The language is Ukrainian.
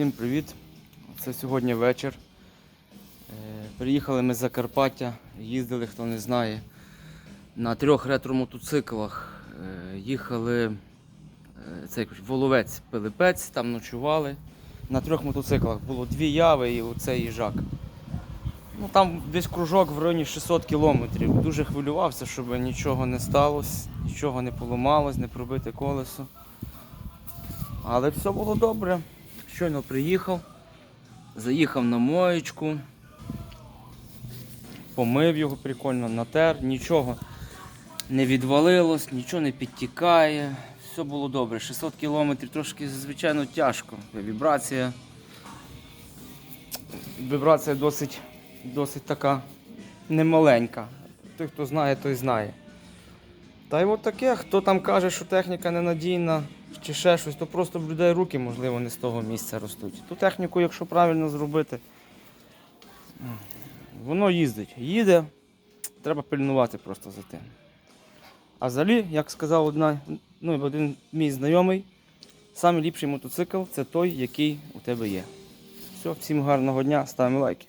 Всім привіт! Це сьогодні вечір. Е, Приїхали ми з Закарпаття, їздили, хто не знає, на трьох ретро-мотоциклах. Е, Їхали е, цей Воловець Пилипець, там ночували. На трьох мотоциклах було дві яви і оцей їжак. Ну, там десь кружок в районі 600 кілометрів. Дуже хвилювався, щоб нічого не сталося, нічого не поламалось, не пробите колесо. Але все було добре. Щойно приїхав, заїхав на моєчку, помив його прикольно, натер, нічого не відвалилось, нічого не підтікає. Все було добре. 600 кілометрів трошки, звичайно, тяжко. Вібрація. Вібрація досить, досить така немаленька. Той, хто знає, той знає. Та й от таке, хто там каже, що техніка ненадійна чи ще щось, то просто в людей руки, можливо, не з того місця ростуть. Ту техніку, якщо правильно зробити, воно їздить. Їде, треба пильнувати просто за тим. А взагалі, як сказав одна, ну, один мій знайомий, найліпший мотоцикл це той, який у тебе є. Все, всім гарного дня, ставимо лайки.